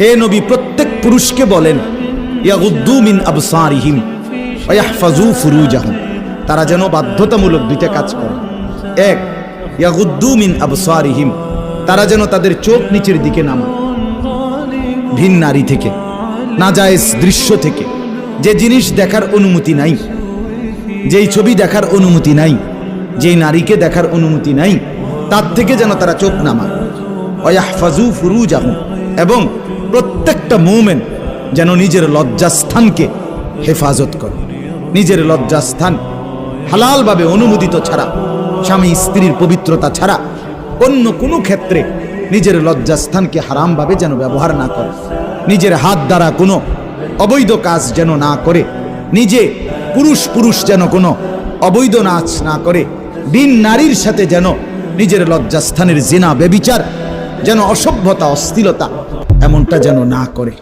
হে নবী, প্রত্যেক পুরুষকে বলেন, ইয়াগুদ্দু মিন আবসারিহিম ইয়াহফাজু ফুরুজাহুম। তারা যেন বাধ্যতামূলক দুইটা কাজ করে। এক, ইয়াগুদ্দু মিন আবসারিহিম, তারা যেন তাদের চোখ নিচের দিকে নামায় ভিন নারী থেকে, নাজায়েজ দৃশ্য থেকে, যে জিনিস দেখার অনুমতি নাই, যেই ছবি দেখার অনুমতি নাই, যেই নারীকে দেখার অনুমতি নাই, তার থেকে যেন তারা চোখ নামায়। অয়াহফাজু ফুরুজ এবং প্রত্যেকটা মুমেন্ট যেন নিজের লজ্জাস্থানকে হেফাজত করে। নিজের লজ্জাস্থান হালালভাবে অনুমোদিত ছাড়া, স্বামী স্ত্রীর পবিত্রতা ছাড়া অন্য কোনো ক্ষেত্রে নিজের লজ্জাস্থানকে হারামভাবে যেন ব্যবহার না করে। নিজের হাত দ্বারা কোনো অবৈধ কাজ যেন না করে। নিজে পুরুষ পুরুষ যেন কোনো অবৈধ নাচ না করে। বিন নারীর সাথে যেন নিজের লজ্জাস্থানের জেনা বেবিচার যেন অসভ্যতা অস্থিরতা এমনটা যেন না করে।